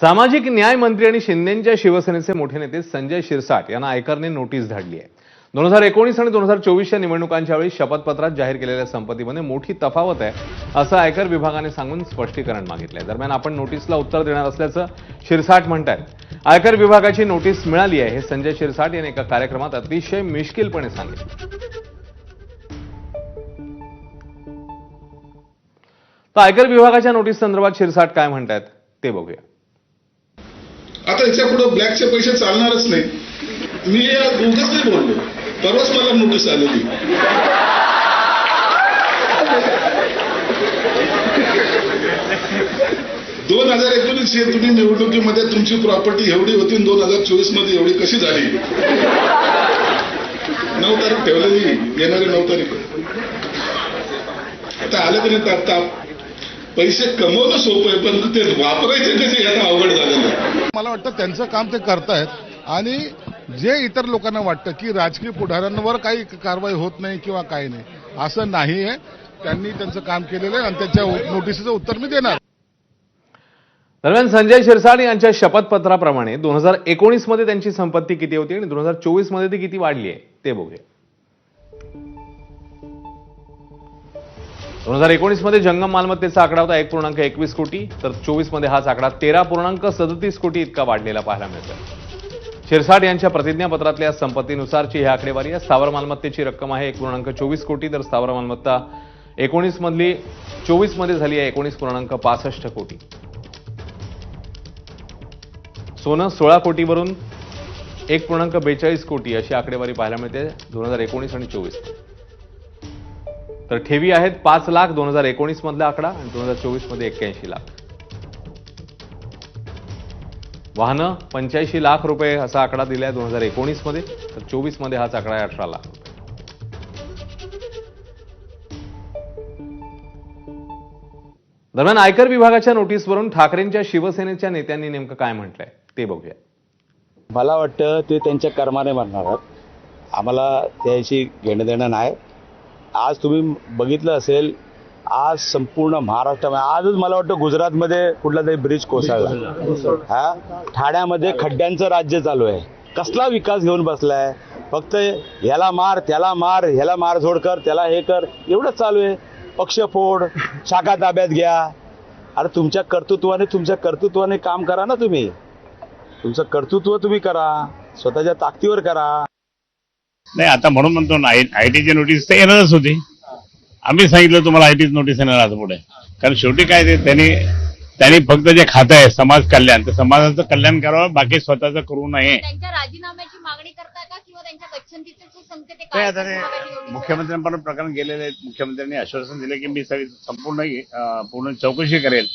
सामाजिक न्याय मंत्री आणि शिंदेच्या शिवसेनेचे मोठे नेते संजय शिरसाट यांना आयकरने नोटीस धाडली आहे. दोन हजार एकोणीस आणि दोन हजार चोवीसच्या निवडणुकांच्या वेळी शपथपत्रात जाहीर केलेल्या संपत्तीमध्ये मोठी तफावत आहे असं आयकर विभागाने सांगून स्पष्टीकरण मागितलंय. दरम्यान आपण नोटीसला उत्तर देणार असल्याचं शिरसाट म्हणतात आयकर विभागाची नोटीस मिळाली आहे हे संजय शिरसाट यांनी एका कार्यक्रमात अतिशय मिश्किलपणे सांगितलं. तर आयकर विभागाच्या नोटीस संदर्भात शिरसाट काय म्हणतात ते बघूया. आता याच्यापुढे ब्लॅकचे पैसे चालणारच नाही. मी या दोघच नाही बोललो. परवाच मला नोटीस आलेली. दोन हजार एकोणीस हे तुम्ही निवडणुकीमध्ये तुमची प्रॉपर्टी एवढी होती दोन हजार चोवीसमध्ये एवढी कशी झाली? नऊ तारीख ठेवलेली येणारी नऊ तारीख. आता आलं की नाही ताप पैसे कमवणं सोपं आहे पण ते वापरायचे कसे आता अवघड वाटतं त्यांचं काम ते करतायत. आणि जे इतर लोकांना वाटतं की राजकीय पुढाऱ्यांवर काही कारवाई होत नाही किंवा काही नाही असं नाही आहे त्यांनी त्यांचं काम केलेलं आहे आणि त्याच्या नोटिसीचं उत्तर मी देणार. दरम्यान संजय शिरसाट यांच्या शपथपत्राप्रमाणे दोन हजार एकोणीसमध्ये त्यांची संपत्ती किती होती आणि दोन हजार चोवीसमध्ये ती किती वाढली आहे ते बघूया. दोन हजार एकोणीसमध्ये जंगम मालमत्तेचा आकडा होता एक पूर्णांक एकवीस कोटी तर चोवीसमध्ये हाच आकडा तेरा पूर्णांक सदतीस कोटी इतका वाढलेला पाहायला मिळतो शिरसाट यांच्या प्रतिज्ञापत्रातल्या संपत्तीनुसारची ही आकडेवारी आहे. स्थावर मालमत्तेची रक्कम आहे एक पूर्णांक चोवीस कोटी तर स्थावर मालमत्ता एकोणीसमधली चोवीसमध्ये झाली आहे एकोणीस पूर्णांक पासष्ट कोटी. सोनं सोळा कोटीवरून एक पूर्णांक बेचाळीस कोटी अशी आकडेवारी पाहायला मिळते दोन हजार एकोणीस आणि चोवीस तर ठेवी आहेत पाच लाख दोन हजार एकोणीस मधला आकडा आणि दोन हजार चोवीसमध्ये एक्क्याऐंशी लाख. वाहनं पंच्याऐंशी लाख रुपये असा आकडा दिलाय दोन हजार एकोणीसमध्ये. तर चोवीसमध्ये हाच आकडा आहे अठरा लाख. दरम्यान आयकर विभागाच्या नोटीसवरून ठाकरेंच्या शिवसेनेच्या नेत्यांनी नेमकं काय म्हटलंय ते बघूया. मला वाटतं ते त्यांच्या कर्माने म्हणणार आहेत. आम्हाला त्याशी घेणं देणं नाही. आज तुम्ही बघितलं असेल आज संपूर्ण महाराष्ट्रामध्ये आजच मला वाटतं गुजरातमध्ये कुठला तरी ब्रिज कोसळला. हा? ठाण्यामध्ये खड्ड्यांचं राज्य चालू आहे. कसला विकास घेऊन बसलाय? फक्त ह्याला मार त्याला मार ह्याला मारझोड कर त्याला हे कर एवढंच चालू आहे. पक्षफोड शाखा ताब्यात घ्या. अरे तुमच्या कर्तृत्वाने तुमच्या कर्तृत्वाने काम करा ना तुम्ही. तुमचं कर्तृत्व तुम्ही करा. स्वतःच्या ताकदीवर करा. नाही आता म्हणून म्हणतो ना आय टीची नोटीस तर येणारच होती. आम्ही सांगितलं तुम्हाला आय टीच नोटीस येणार आता पुढे. कारण शेवटी काय ते त्यांनी त्यांनी फक्त जे खातं आहे समाज कल्याण तर समाजाचं कल्याण करावं बाकी स्वतःचं करू नये. त्यांच्या राजीनाम्याची मागणी करताय का? किंवा त्यांच्या गच्छंतीचे जे संकेत आहे, ते काय आता ते? मुख्यमंत्र्यांपर्यंत प्रकरण गेलेले आहेत. मुख्यमंत्र्यांनी आश्वासन दिले की मी सगळी संपूर्ण अं, पूर्ण चौकशी करेल.